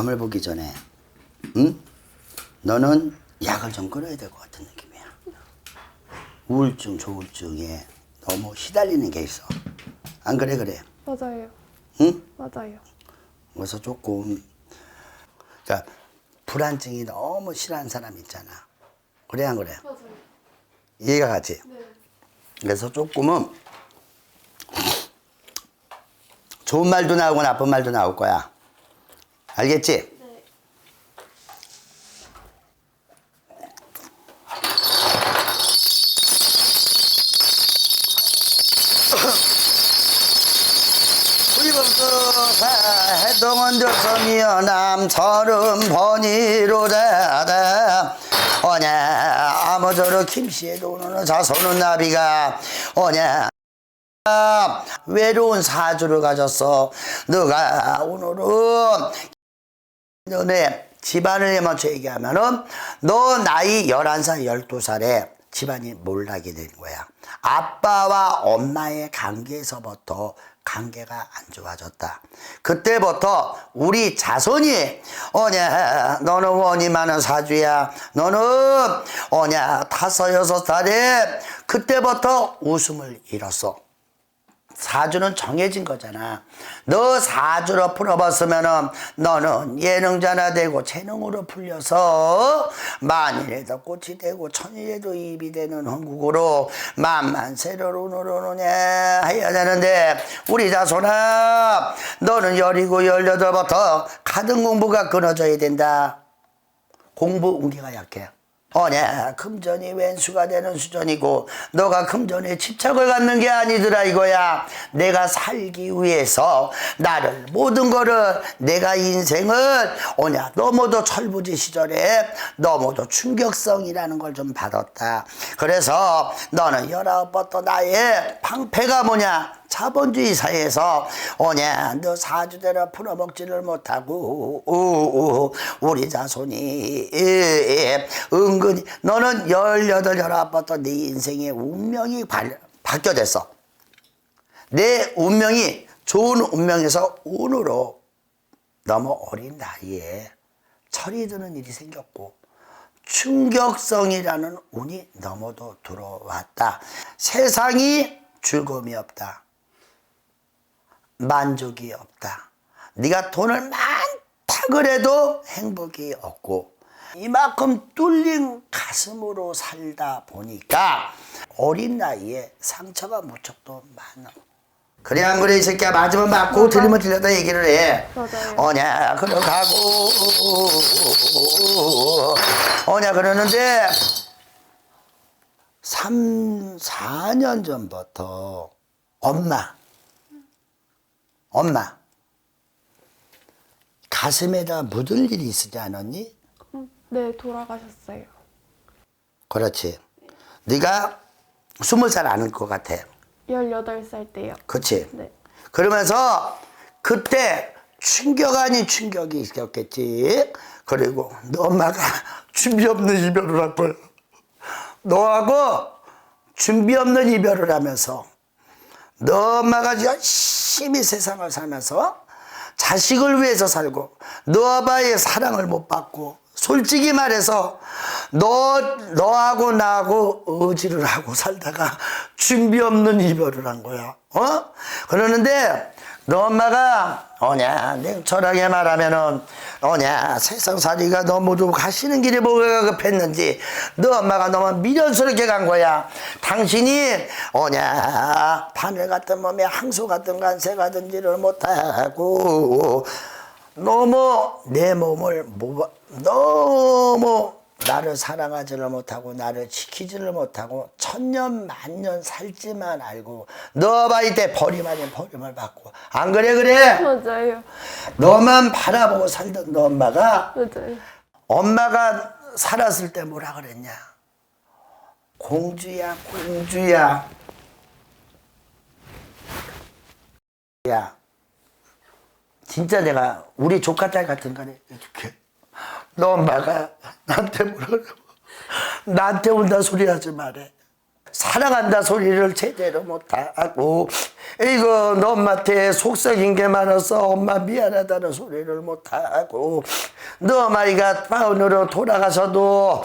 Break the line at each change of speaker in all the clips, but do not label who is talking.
점을 보기 전에 응? 너는 약을 좀 끊어야 될 것 같은 느낌이야. 우울증, 조울증에 너무 시달리는 게 있어. 안 그래 그래?
맞아요.
응?
맞아요.
그래서 조금 그러니까 불안증이 너무 싫어하는 사람 있잖아. 그래 안 그래?
맞아요.
이해가 가지?
네.
그래서 조금은 좋은 말도 나오고 나쁜 말도 나올 거야. 알겠지?
네.
해동은 조선이여 남서른 번이로다 오냐 아무저로 김씨에도 오는 자손은 나비가 오냐 외로운 사주를 가졌어 너가 오늘은 너 네 집안을 먼저 얘기하면은 너 나이 11살, 12살에 집안이 몰락이 된 거야. 아빠와 엄마의 관계에서부터 관계가 안 좋아졌다. 그때부터 우리 자손이 어냐 너는 원이 많은 사주야. 너는 어냐 다섯 여섯 살에 그때부터 웃음을 잃었어. 사주는 정해진 거잖아. 너 사주로 풀어봤으면은 너는 예능자나 되고 재능으로 풀려서 만일에도 꽃이 되고 천일에도 입이 되는 흥국으로 만만세로로 노르느냐 해야 되는데 우리 자손아 너는 열이고 열여덟부터 가등 공부가 끊어져야 된다. 공부 운기가 약해. 어냐 금전이 왼수가 되는 수전이고 너가 금전에 집착을 갖는 게 아니더라 이거야 내가 살기 위해서 나를 모든 거를 내가 인생을 오냐 너무도 철부지 시절에 너무도 충격성이라는 걸 좀 받았다 그래서 너는 열아홉부터 나의 방패가 뭐냐 자본주의 사회에서 오냐 너 사주대로 풀어먹지를 못하고 우, 우, 우리 자손이 예, 예, 은근히 너는 열여덟 열아홉부터 네 인생의 운명이 바, 바뀌어졌어. 내 운명이 좋은 운명에서 운으로 너무 어린 나이에 철이 드는 일이 생겼고 충격성이라는 운이 너무도 들어왔다. 세상이 즐거움이 없다. 만족이 없다. 네가 돈을 많다 그래도 행복이 없고 이만큼 뚫린 가슴으로 살다 보니까 어린 나이에 상처가 무척도 많아. 그래 안 그래 이 새끼야 맞으면 맞고 들리면 들렸다 얘기를 해.
맞아요.
어냐 그러가고 어냐 그러는데 3, 4년 전부터 엄마 엄마 가슴에다 묻을 일이 있지 않았니?
음, 네, 돌아가셨어요.
그렇지. 네가 스무 살 아는 것 같아.
18살 때요.
그렇지.
네.
그러면서 그때 충격 아닌 충격이 있었겠지. 그리고 너 엄마가 준비 없는 이별을 할 거야. 너하고 준비 없는 이별을 하면서 너 엄마가 열심히 세상을 살면서 자식을 위해서 살고 너 아빠의 사랑을 못 받고 솔직히 말해서 너 너하고 나하고 의지를 하고 살다가 준비 없는 이별을 한 거야. 어? 그러는데 너 엄마가 어냐 냉철하게 말하면은 어냐 세상살이가 너무도 가시는 길에 뭐가 급했는지 너 엄마가 너무 미련스럽게 간 거야 당신이 어냐 바늘 같은 몸에 항소 같은 간새 가든지를 못하고 너무 내 몸을 모- 너무 나를 사랑하지를 못하고 나를 지키지를 못하고 천년 만년 살지만 알고 너 바이 때 버림 아닌 버림을 받고. 안 그래 그래?
맞아요.
너만 바라보고 살던 너 엄마가
맞아요.
엄마가 살았을 때 뭐라 그랬냐? 공주야 공주야. 야 진짜 내가 우리 조카 딸 같은 거네 이렇게 너 엄마가 나한테 뭐라고? 나한테 온다 소리 하지 말해. 사랑한다 소리를 제대로 못하고. 이거 너 엄마한테 속썩인 게 많아서 엄마 미안하다는 소리를 못하고. 너 엄마가 파운으로 돌아가서도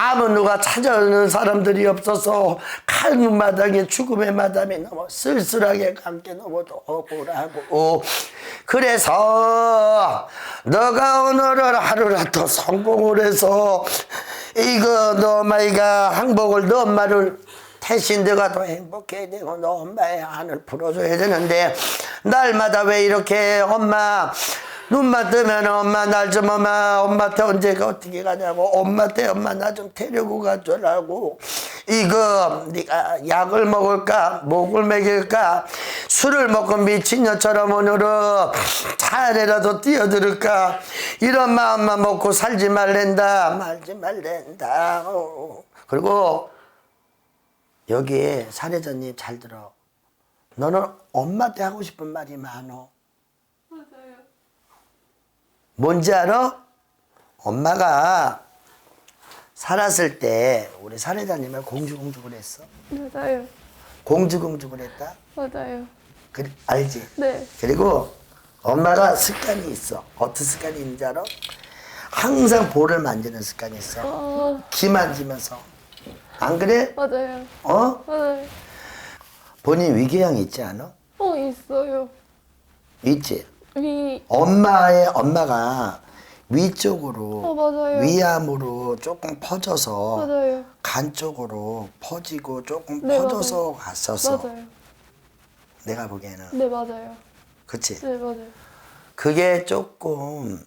아무 누가 찾아오는 사람들이 없어서 칼문 마당에 죽음의 마담이 너무 쓸쓸하게 감게 너무 억울하고. 그래서 너가 오늘은 하루라도 성공을 해서 이거 너 엄마가 항복을 너 엄마를 대신 너가 더 행복해야 되고 너 엄마의 한을 풀어줘야 되는데 날마다 왜 이렇게 엄마 눈만 뜨면 엄마 날 좀 엄마 엄마한테 언제가 어떻게 가냐고 엄마한테 엄마 나 좀 데리고 가줘라고 이거 네가 약을 먹을까 목을 먹일까 술을 먹고 미친년처럼 오늘은 차 안에라도 뛰어들을까 이런 마음만 먹고 살지 말랜다 말지 말랜다 어. 그리고 여기에 사례자님 잘 들어. 너는 엄마한테 하고 싶은 말이 많어. 뭔지 알아? 엄마가 살았을 때 우리 사례자님을 공주공주 그랬어.
맞아요.
공주공주 그랬다.
맞아요.
그, 알지?
네.
그리고 엄마가 습관이 있어. 어떤 습관이 있는지 알아? 항상 볼을 만지는 습관이 있어.
어,
귀 만지면서. 안 그래?
맞아요.
어?
맞아요.
본인 위궤양 있지 않아?
어, 있어요.
있지?
위,
엄마의 엄마가 위쪽으로
어, 맞아요.
위암으로 조금 퍼져서
맞아요.
간 쪽으로 퍼지고 조금
네,
퍼져서 갔었어.
맞아요.
내가 보기에는
네, 맞아요.
그치?
네, 맞아요.
그게 조금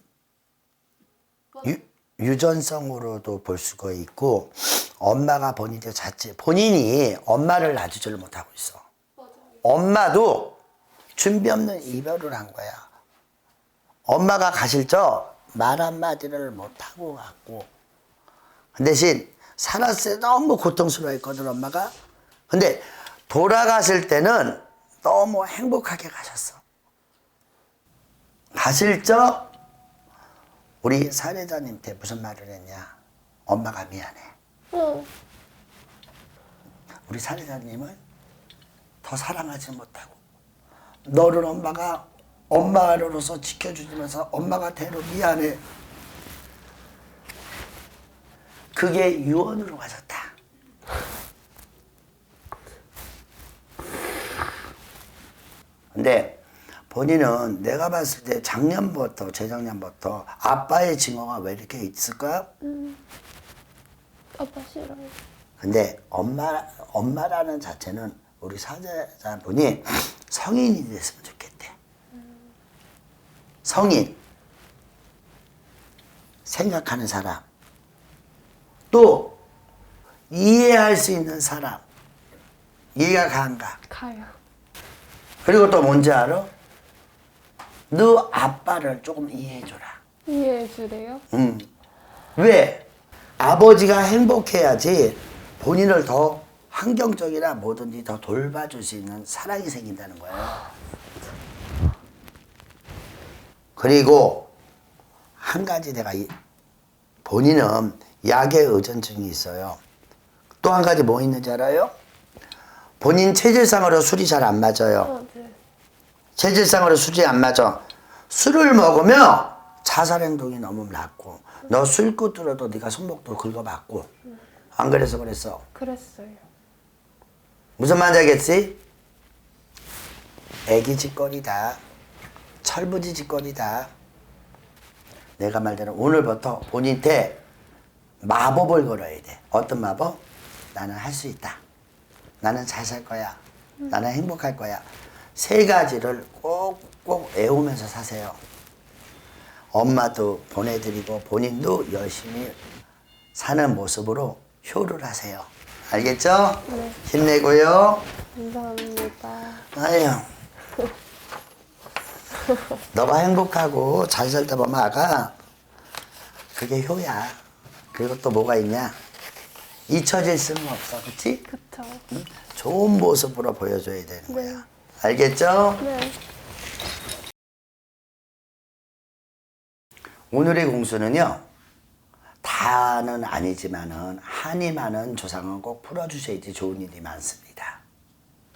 유, 유전성으로도 볼 수가 있고 엄마가 본인의 자체 본인이 엄마를 놔주지를 못하고 있어. 엄마도 준비 없는 이별을 한 거야. 엄마가 가실 적 말 한마디를 못하고 갔고 그 대신 살았을 때 너무 고통스러워했거든 엄마가. 근데 돌아가실 때는 너무 행복하게 가셨어. 가실 적 우리 사례자님한테 무슨 말을 했냐? 엄마가 미안해.
어,
우리 사례자님을 더 사랑하지 못하고 너를 엄마가 엄마로서 지켜주면서 엄마가 대로 미안해. 그게 유언으로 가졌다. 근데 본인은 내가 봤을 때 작년부터 재작년부터 아빠의 증오가 왜 이렇게 있을까?
아빠 싫어요.
근데 엄마 엄마라는 자체는 우리 사제자분이 성인이 됐으면 좋겠대. 성인 생각하는 사람 또 이해할 수 있는 사람 이해가 가는가
가요.
그리고 또 뭔지 알아? 너 아빠를 조금 이해해줘라.
이해해 주래요?
음. 왜? 아버지가 행복해야지 본인을 더 환경적이나 뭐든지 더 돌봐줄 수 있는 사랑이 생긴다는 거예요. 그리고 한 가지 내가 이- 본인은 약에 의존증이 있어요. 또 한 가지 뭐 있는지 알아요? 본인 체질상으로 술이 잘 안 맞아요.
어, 네.
체질상으로 술이 안 맞아. 술을 먹으면 자살 행동이 너무 낮고 너 술꾼 들어도 네가 손목도 긁어봤고 안 그래서 그랬어.
그랬어요.
무슨 말인지 알겠지? 애기 짓거리다. 철부지 짓거리다. 내가 말대로 오늘부터 본인한테 마법을 걸어야 돼. 어떤 마법? 나는 할 수 있다. 나는 잘 살 거야. 나는 행복할 거야. 세 가지를 꼭꼭 외우면서 사세요. 엄마도 보내드리고 본인도 열심히 사는 모습으로 효를 하세요. 알겠죠?
네.
힘내고요.
감사합니다.
아유. 너가 행복하고 잘 살다 보면 아가 그게 효야. 그리고 또 뭐가 있냐? 잊혀질 수는 없어. 그치?
그쵸.
좋은 모습으로 보여줘야 되는
네.
거야. 알겠죠?
네.
오늘의 공수는요. 다는 아니지만은 한이 많은 조상은 꼭 풀어주셔야지 좋은 일이 많습니다.